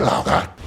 老汉。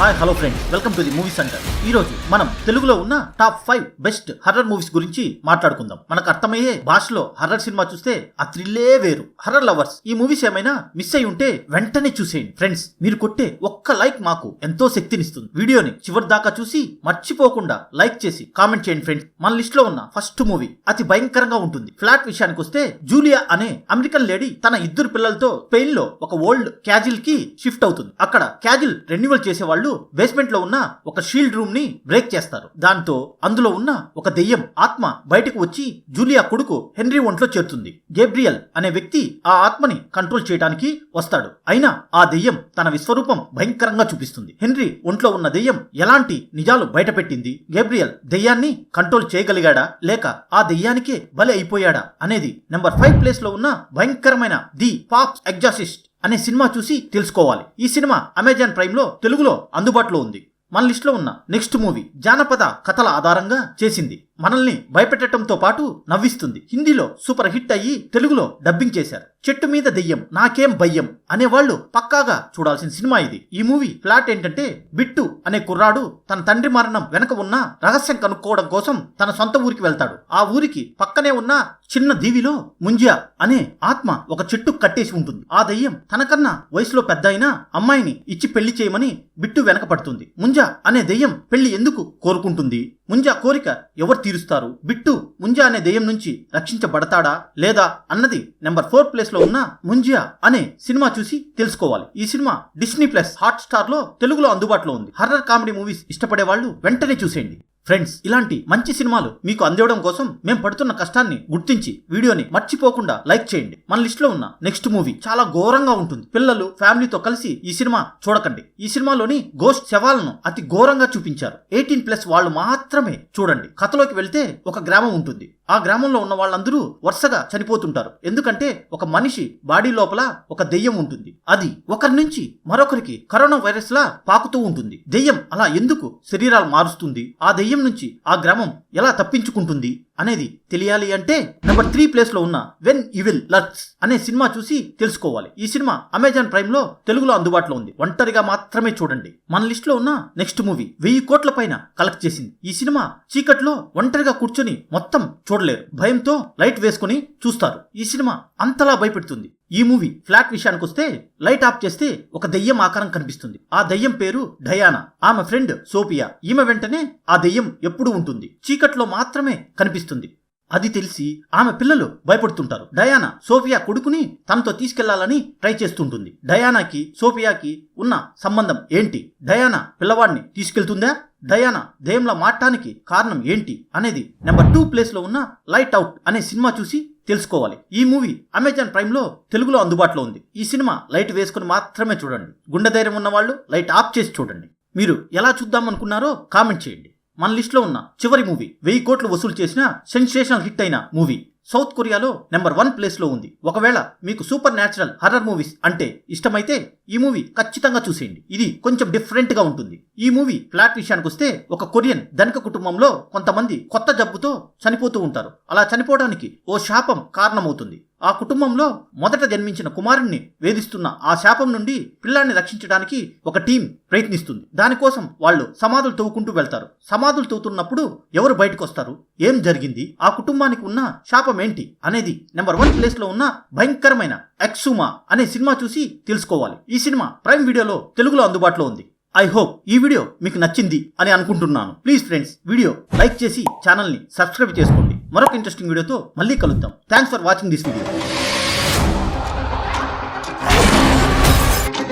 hi hello friends welcome to the movie centre ఈ రోజు మనం తెలుగులో ఉన్న top five best horror movies గురించి మాట్లాడుకుందాం. మనకు అర్థమయ్యే భాషలో హర్రర్ సినిమా చూస్తే ఆ థ్రిల్లే వేరు. హర్రర్ లవర్స్ ఈ మూవీస్ ఏమైనా మిస్ అయి ఉంటే వెంటనే చూసేయండి. ఫ్రెండ్స్ మీరు కొట్టే ఒక్క లైక్ మాకు ఎంతో శక్తినిస్తుంది. వీడియోని చివరి దాకా చూసి మర్చిపోకుండా లైక్ చేసి కామెంట్ చేయండి ఫ్రెండ్స్ మన లిస్ట్లో ఉన్న ఫస్ట్ మూవీ అతి భయంకరంగా ఉంటుంది. ఫ్లాట్ విషయానికి వస్తే జూలియా అనే అమెరికన్ లేడీ తన ఇద్దరు పిల్లలతో స్పెయిన్లో ఒక ఓల్డ్ క్యాజిల్కి షిఫ్ట్ అవుతుంది. అక్కడ క్యాజిల్ రెన్యువల్ చేసే వాళ్ళు బేస్మెంట్లో ఉన్న ఒక షీల్డ్ రూమ్ని బ్రేక్ చేస్తారు. దాంతో అందులో ఉన్న ఒక దెయ్యం ఆత్మ బయటకు వచ్చి జూలియా కొడుకు హెన్రీ ఒంట్లో చేరుతుంది. గేబ్రియల్ అనే వ్యక్తి ఆ ఆత్మని కంట్రోల్ చేయడానికి వస్తాడు. అయినా ఆ దెయ్యం తన విశ్వరూపం భయంకరంగా చూపిస్తుంది. హెన్రీ ఒంట్లో ఉన్న దెయ్యం ఎలాంటి నిజాలు బయటపెట్టింది? గేబ్రియల్ దెయ్యాన్ని కంట్రోల్ చేయగలిగాడా? లేక ఆ దెయ్యానికే బలి అయిపోయాడా? అనేది నెంబర్ ఫైవ్ ప్లేస్లో ఉన్న భయంకరమైన ది పాప్స్ ఎగ్జాసిస్ట్ అనే సినిమా చూసి తెలుసుకోవాలి. ఈ సినిమా అమెజాన్ ప్రైమ్లో తెలుగులో అందుబాటులో ఉంది. మన లిస్ట్లో ఉన్న నెక్స్ట్ మూవీ జానపద కథల ఆధారంగా చేసింది. మనల్ని భయపెట్టడంతో పాటు నవ్విస్తుంది. హిందీలో సూపర్ హిట్ అయ్యి తెలుగులో డబ్బింగ్ చేశారు. చెట్టు మీద దెయ్యం నాకేం భయ్యం అనేవాళ్ళు పక్కాగా చూడాల్సిన సినిమా ఇది. ఈ మూవీ ప్లాట్ ఏంటంటే బిట్టు అనే కుర్రాడు తన తండ్రి మరణం వెనక ఉన్న రహస్యం కనుక్కోవడం కోసం తన సొంత ఊరికి వెళ్తాడు. ఆ ఊరికి పక్కనే ఉన్న చిన్న దీవిలో ముంజియా అనే ఆత్మ ఒక చెట్టు కట్టేసి ఉంటుంది. ఆ దయ్యం తనకన్నా వయసులో పెద్ద అయినా అమ్మాయిని ఇచ్చి పెళ్ళి చేయమని బిట్టు వెనక పడుతుంది ముంజా అనే దెయ్యం పెళ్ళి ఎందుకు కోరుకుంటుంది? ముంజా కోరిక ఎవరు తీరుస్తారు. బిట్టు ముంజా అనే దెయ్యం నుంచి రక్షించబడతాడా లేదా అన్నది నెంబర్ ఫోర్ ప్లేస్లో ఉన్న ముంజియా అనే సినిమా చూసి తెలుసుకోవాలి. ఈ సినిమా డిస్నీ ప్లస్ హాట్ స్టార్లో తెలుగులో అందుబాటులో ఉంది. హర్రర్ కామెడీ మూవీస్ ఇష్టపడే వాళ్ళు వెంటనే చూసేయండి. ఫ్రెండ్స్ ఇలాంటి మంచి సినిమాలు మీకు అందివ్వడం కోసం మేము పడుతున్న కష్టాన్ని గుర్తించి వీడియోని మర్చిపోకుండా లైక్ చేయండి. మన లిస్ట్లో ఉన్న నెక్స్ట్ మూవీ చాలా ఘోరంగా ఉంటుంది. పిల్లలు ఫ్యామిలీతో కలిసి ఈ సినిమా చూడకండి. ఈ సినిమాలోని గోస్ట్ శవాలను అతి ఘోరంగా చూపించారు. ఎయిటీన్ ప్లస్ వాళ్ళు మాత్రమే చూడండి. కథలోకి వెళ్తే ఒక గ్రామం ఉంటుంది. ఆ గ్రామంలో ఉన్న వాళ్ళందరూ వరుసగా చనిపోతుంటారు. ఎందుకంటే ఒక మనిషి బాడీ లోపల ఒక దెయ్యం ఉంటుంది. అది ఒకరి నుంచి మరొకరికి కరోనా వైరస్ లా పాకుతూ ఉంటుంది. దెయ్యం అలా ఎందుకు శరీరాలు మారుస్తుంది? ఆ దెయ్యం నుంచి ఆ గ్రామం ఎలా తప్పించుకుంటుంది? అనేది తెలియాలి అంటే నెంబర్ త్రీ ప్లేస్లో ఉన్న వెన్ విల్ లర్క్స్ అనే సినిమా చూసి తెలుసుకోవాలి. ఈ సినిమా అమెజాన్ ప్రైమ్లో తెలుగులో అందుబాటులో ఉంది. ఒంటరిగా మాత్రమే చూడండి. మన లిస్ట్లో ఉన్న నెక్స్ట్ మూవీ వెయ్యి కోట్ల పైన కలెక్ట్ చేసింది. ఈ సినిమా చీకట్లో ఒంటరిగా కూర్చొని మొత్తం చూడలేరు. భయంతో లైట్ వేసుకుని చూస్తారు. ఈ సినిమా అంతలా భయపెడుతుంది. ఈ మూవీ ఫ్లాట్ విషయానికి వస్తే లైట్ ఆఫ్ చేస్తే ఒక దెయ్యం ఆకారం కనిపిస్తుంది. ఆ దెయ్యం పేరు డయానా. ఆమె ఫ్రెండ్ సోపియా ఈమె వెంటనే ఆ దెయ్యం ఎప్పుడు ఉంటుంది. చీకట్లో మాత్రమే కనిపిస్తుంది. అది తెలిసి ఆమె పిల్లలు భయపడుతుంటారు. డయానా సోఫియా కొడుకుని తనతో తీసుకెళ్ళాలని ట్రై చేస్తుంటుంది. డయానాకి సోఫియాకి ఉన్న సంబంధం ఏంటి? డయానా పిల్లవాడిని తీసుకెళ్తుందా? డయానా దెయ్యంలా మాట్టానికి కారణం ఏంటి? అనేది నెంబర్ టూ ప్లేస్లో ఉన్న లైట్ అవుట్ అనే సినిమా చూసి తెలుసుకోవాలి. ఈ మూవీ అమెజాన్ ప్రైమ్లో తెలుగులో అందుబాటులో ఉంది. ఈ సినిమా లైట్ వేసుకుని మాత్రమే చూడండి. గుండె ధైర్యం ఉన్న వాళ్ళు లైట్ ఆఫ్ చేసి చూడండి. మీరు ఎలా చూద్దాం అనుకున్నారో కామెంట్ చేయండి. మన లిస్ట్లో ఉన్న చివరి మూవీ వెయ్యి కోట్లు వసూలు చేసిన సెన్సేషనల్ హిట్ అయిన మూవీ. సౌత్ కొరియాలో నెంబర్ వన్ ప్లేస్లో ఉంది. ఒకవేళ మీకు సూపర్ న్యాచురల్ హర్రర్ మూవీస్ అంటే ఇష్టమైతే ఈ మూవీ ఖచ్చితంగా చూసేయండి. ఇది కొంచెం డిఫరెంట్గా ఉంటుంది. ఈ మూవీ ప్లాట్ విషయానికి వస్తే ఒక కొరియన్ ధనిక కుటుంబంలో కొంతమంది కొత్త జబ్బుతో చనిపోతూ ఉంటారు. అలా చనిపోవడానికి ఓ శాపం కారణమవుతుంది. ఆ కుటుంబంలో మొదట జన్మించిన కుమారుణ్ణి వేధిస్తున్న ఆ శాపం నుండి పిల్లాన్ని రక్షించడానికి ఒక టీం ప్రయత్నిస్తుంది. దానికోసం వాళ్ళు సమాధులు తవ్వుకుంటూ వెళ్తారు. సమాధులు తవ్వుతున్నప్పుడు ఎవరు బయటకు వస్తారు ఏం జరిగింది? ఆ కుటుంబానికి ఉన్న శాపం ఏంటి అనేది నెంబర్ వన్ ప్లేస్లో ఉన్న భయంకరమైన ఎక్సుమా అనే సినిమా చూసి తెలుసుకోవాలి. ఈ సినిమా ప్రైమ్ వీడియోలో తెలుగులో అందుబాటులో ఉంది. ఐ హోప్ ఈ వీడియో మీకు నచ్చింది అని అనుకుంటున్నాను. ప్లీజ్ ఫ్రెండ్స్ వీడియో లైక్ చేసి ఛానల్ని సబ్స్క్రైబ్ చేసుకోండి. మరొక ఇంట్రెస్టింగ్ వీడియోతో మళ్ళీ కలుద్దాం. Thanks for watching this video